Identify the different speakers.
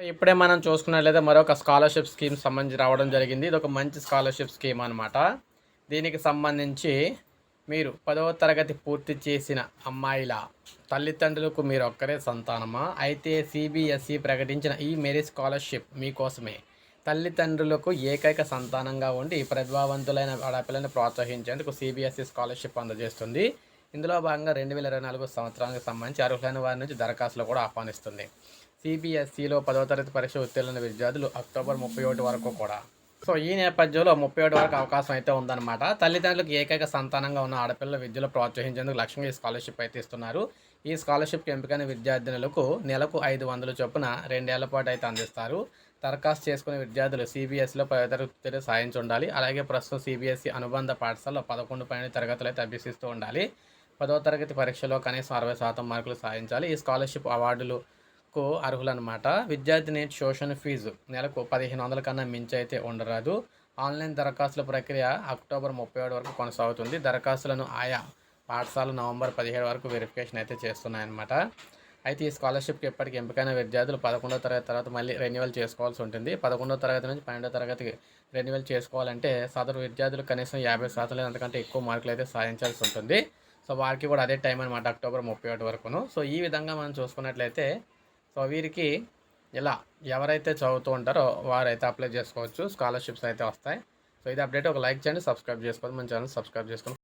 Speaker 1: ఇప్పుడే మనం చూసుకున్నట్లయితే మరొక స్కాలర్షిప్ స్కీమ్ సంబంధించి రావడం జరిగింది. ఇది ఒక మంచి స్కాలర్షిప్ స్కీమ్ అనమాట దీనికి సంబంధించి మీరు పదవ తరగతి పూర్తి చేసిన అమ్మాయిల తల్లిదండ్రులకు మీరు ఒక్కరే సంతానమా? అయితే సిబిఎస్ఈ ప్రకటించిన ఈ మెరిట్ స్కాలర్షిప్ మీకోసమే తల్లిదండ్రులకు ఏకైక సంతానంగా ఉండి ప్రతిభావంతులైన ఆడపిల్లని ప్రోత్సహించేందుకు సిబిఎస్ఈ స్కాలర్షిప్ అందజేస్తుంది. ఇందులో భాగంగా రెండు వేల ఇరవై నాలుగు సంవత్సరానికి సంబంధించి అర్హులైన వారి నుంచి దరఖాస్తులు కూడా ఆహ్వానిస్తుంది. సిబిఎస్ఈలో పదవ తరగతి పరీక్ష ఉత్తీర్ణ విద్యార్థులు అక్టోబర్ ముప్పై ఒకటి వరకు కూడా. సో ఈ నేపథ్యంలో ముప్పై ఒకటి వరకు అవకాశం అయితే ఉందన్నమాట. తల్లిదండ్రులకు ఏకైక సంతానంగా ఉన్న ఆడపిల్లల విద్యలో ప్రోత్సహించేందుకు లక్ష్యంగా ఈ స్కాలర్షిప్ అయితే ఇస్తున్నారు. ఈ స్కాలర్షిప్కి ఎంపికైన విద్యార్థినులకు నెలకు ఐదు వందల చొప్పున రెండేళ్ళ పాటు అయితే అందిస్తారు. దరఖాస్తు చేసుకునే విద్యార్థులు సిబిఎస్ఈలో పదో తరగతి సాధించి ఉండాలి. అలాగే ప్రస్తుతం సిబిఎస్ఈ అనుబంధ పాఠశాలలో పదకొండు పన్నెండు తరగతులు అయితే అభ్యసిస్తూ ఉండాలి. పదవ తరగతి పరీక్షలో కనీసం అరవై శాతం మార్కులు సాధించాలి. ఈ స్కాలర్షిప్ అవార్డులకు అర్హులన్నమాట. విద్యార్థిని ట్యూషన్ ఫీజు నెలకు పదిహేను వందల కన్నా మించి అయితే ఉండరాదు. ఆన్లైన్ దరఖాస్తుల ప్రక్రియ అక్టోబర్ ముప్పై ఏడు వరకు కొనసాగుతుంది. దరఖాస్తులను ఆయా పాఠశాల నవంబర్ పదిహేడు వరకు వెరిఫికేషన్ అయితే చేస్తున్నాయన్నమాట. అయితే ఈ స్కాలర్షిప్కి ఎప్పటికీ ఎంపికైన విద్యార్థులు పదకొండో తరగతి తర్వాత మళ్ళీ రెన్యువల్ చేసుకోవాల్సి ఉంటుంది. పదకొండో తరగతి నుంచి పన్నెండో తరగతికి రెన్యువల్ చేసుకోవాలంటే సదరు విద్యార్థులు కనీసం యాభై శాతం లేదా ఎక్కువ మార్కులు అయితే సాధించాల్సి ఉంటుంది. సో వారికి కూడా అదే టైం అనమాట అక్టోబర్ ముప్పై ఒకటి వరకును. సో ఈ విధంగా మనం చూసుకున్నట్లయితే సో వీరికి ఇలా ఎవరైతే చదువుతూ ఉంటారో వారైతే అప్లై చేసుకోవచ్చు స్కాలర్షిప్స్ అయితే వస్తాయి. సో ఇది అప్డేట్ ఒక లైక్ చేయండి సబ్స్క్రైబ్ చేసుకోండి మన ఛానల్ సబ్స్క్రైబ్ చేసుకోండి.